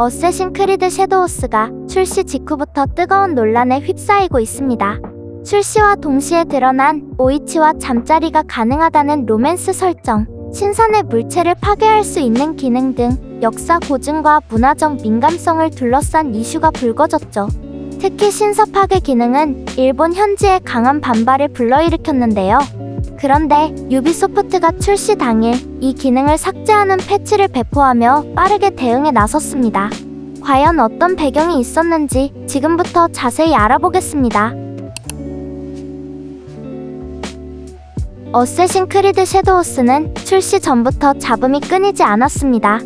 어쌔신 크리드 섀도우스가 출시 직후부터 뜨거운 논란에 휩싸이고 있습니다. 출시와 동시에 드러난 오이치와 잠자리가 가능하다는 로맨스 설정, 신선의 물체를 파괴할 수 있는 기능 등 역사 고증과 문화적 민감성을 둘러싼 이슈가 불거졌죠. 특히 신사 파괴 기능은 일본 현지의 강한 반발을 불러일으켰는데요. 그런데 유비소프트가 출시 당일 이 기능을 삭제하는 패치를 배포하며 빠르게 대응에 나섰습니다. 과연 어떤 배경이 있었는지 지금부터 자세히 알아보겠습니다. 어쌔신 크리드 섀도우스는 출시 전부터 잡음이 끊이지 않았습니다.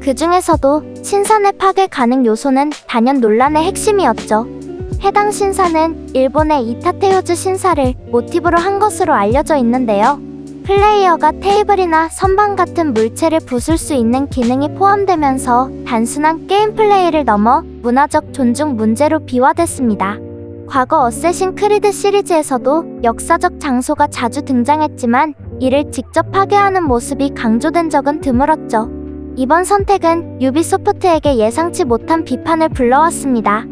그 중에서도 신산의 파괴 가능 요소는 단연 논란의 핵심이었죠. 해당 신사는 일본의 이타테요즈 신사를 모티브로 한 것으로 알려져 있는데요. 플레이어가 테이블이나 선반 같은 물체를 부술 수 있는 기능이 포함되면서 단순한 게임 플레이를 넘어 문화적 존중 문제로 비화됐습니다. 과거 어쌔신 크리드 시리즈에서도 역사적 장소가 자주 등장했지만 이를 직접 파괴하는 모습이 강조된 적은 드물었죠. 이번 선택은 유비소프트에게 예상치 못한 비판을 불러왔습니다.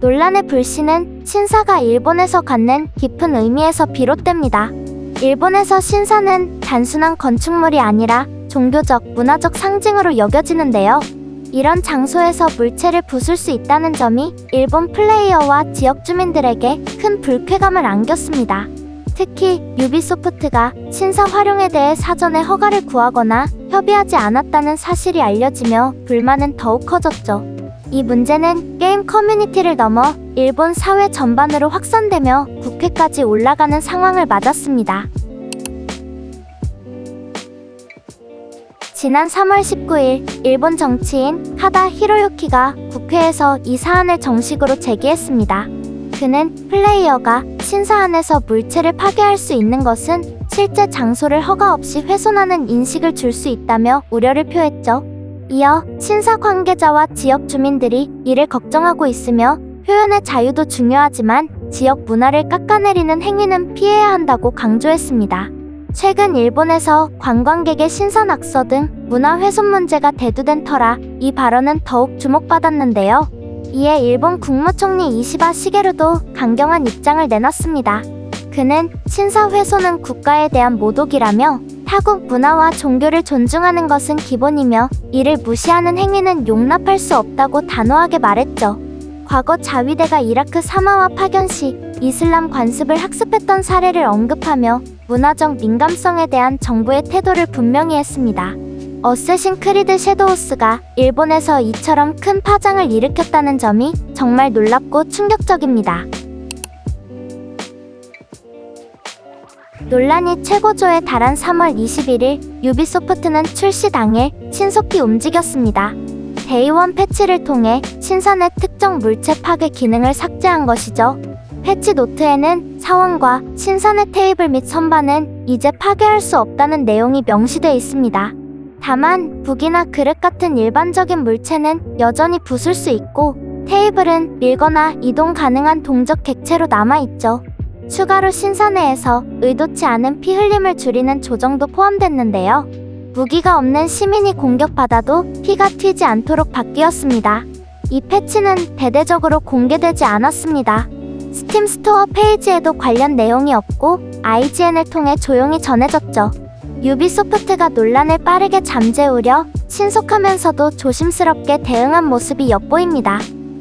논란의 불씨는 신사가 일본에서 갖는 깊은 의미에서 비롯됩니다. 일본에서 신사는 단순한 건축물이 아니라 종교적, 문화적 상징으로 여겨지는데요. 이런 장소에서 물체를 부술 수 있다는 점이 일본 플레이어와 지역 주민들에게 큰 불쾌감을 안겼습니다. 특히 유비소프트가 신사 활용에 대해 사전에 허가를 구하거나 협의하지 않았다는 사실이 알려지며 불만은 더욱 커졌죠. 이 문제는 게임 커뮤니티를 넘어 일본 사회 전반으로 확산되며 국회까지 올라가는 상황을 맞았습니다. 지난 3월 19일 일본 정치인 하다 히로유키가 국회에서 이 사안을 정식으로 제기했습니다. 그는 플레이어가 신사 안에서 물체를 파괴할 수 있는 것은 실제 장소를 허가 없이 훼손하는 인식을 줄 수 있다며 우려를 표했죠. 이어 신사 관계자와 지역 주민들이 이를 걱정하고 있으며 표현의 자유도 중요하지만 지역 문화를 깎아내리는 행위는 피해야 한다고 강조했습니다. 최근 일본에서 관광객의 신사 낙서 등 문화 훼손 문제가 대두된 터라 이 발언은 더욱 주목받았는데요. 이에 일본 국무총리 이시바 시게루도 강경한 입장을 내놨습니다. 그는 신사 훼손은 국가에 대한 모독이라며 타국 문화와 종교를 존중하는 것은 기본이며 이를 무시하는 행위는 용납할 수 없다고 단호하게 말했죠. 과거 자위대가 이라크 사마와 파견 시 이슬람 관습을 학습했던 사례를 언급하며 문화적 민감성에 대한 정부의 태도를 분명히 했습니다. 어쌔신 크리드 섀도우스가 일본에서 이처럼 큰 파장을 일으켰다는 점이 정말 놀랍고 충격적입니다. 논란이 최고조에 달한 3월 21일 유비소프트는 출시 당일 신속히 움직였습니다. 데이원 패치를 통해 신선의 특정 물체 파괴 기능을 삭제한 것이죠. 패치 노트에는 사원과 신선의 테이블 및 선반은 이제 파괴할 수 없다는 내용이 명시되어 있습니다. 다만 북이나 그릇 같은 일반적인 물체는 여전히 부술 수 있고 테이블은 밀거나 이동 가능한 동적 객체로 남아있죠. 추가로 신선회에서 의도치 않은 피 흘림을 줄이는 조정도 포함됐는데요. 무기가 없는 시민이 공격받아도 피가 튀지 않도록 바뀌었습니다. 이 패치는 대대적으로 공개되지 않았습니다. 스팀 스토어 페이지에도 관련 내용이 없고 IGN을 통해 조용히 전해졌죠. 유비소프트가 논란을 빠르게 잠재우려 신속하면서도 조심스럽게 대응한 모습이 엿보입니다.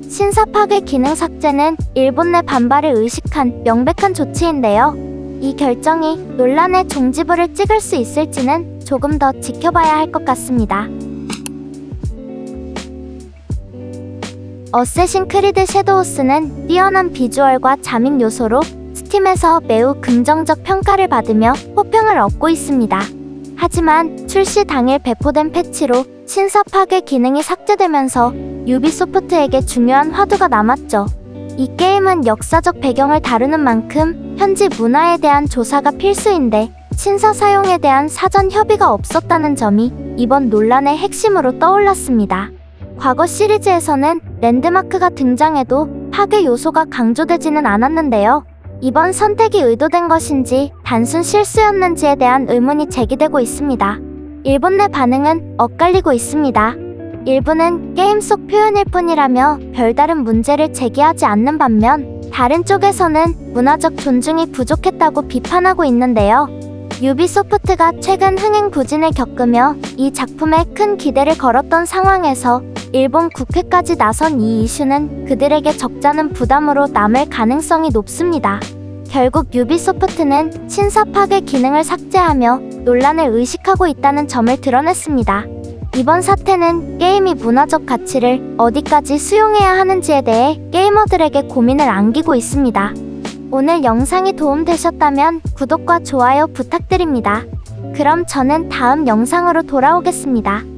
신사 파괴 기능 삭제는 일본 내 반발을 의식한 명백한 조치인데요. 이 결정이 논란의 종지부를 찍을 수 있을지는 조금 더 지켜봐야 할 것 같습니다. 어쌔신 크리드 섀도우스는 뛰어난 비주얼과 잠입 요소로 스팀에서 매우 긍정적 평가를 받으며 호평을 얻고 있습니다. 하지만 출시 당일 배포된 패치로 신사 파괴 기능이 삭제되면서 유비소프트에게 중요한 화두가 남았죠. 이 게임은 역사적 배경을 다루는 만큼 현지 문화에 대한 조사가 필수인데 신사 사용에 대한 사전 협의가 없었다는 점이 이번 논란의 핵심으로 떠올랐습니다. 과거 시리즈에서는 랜드마크가 등장해도 파괴 요소가 강조되지는 않았는데요. 이번 선택이 의도된 것인지 단순 실수였는지에 대한 의문이 제기되고 있습니다. 일본 내 반응은 엇갈리고 있습니다. 일부는 게임 속 표현일 뿐이라며 별다른 문제를 제기하지 않는 반면 다른 쪽에서는 문화적 존중이 부족했다고 비판하고 있는데요. 유비소프트가 최근 흥행 부진을 겪으며 이 작품에 큰 기대를 걸었던 상황에서 일본 국회까지 나선 이 이슈는 그들에게 적잖은 부담으로 남을 가능성이 높습니다. 결국 유비소프트는 신사 파괴 기능을 삭제하며 논란을 의식하고 있다는 점을 드러냈습니다. 이번 사태는 게임이 문화적 가치를 어디까지 수용해야 하는지에 대해 게이머들에게 고민을 안기고 있습니다. 오늘 영상이 도움되셨다면 구독과 좋아요 부탁드립니다. 그럼 저는 다음 영상으로 돌아오겠습니다.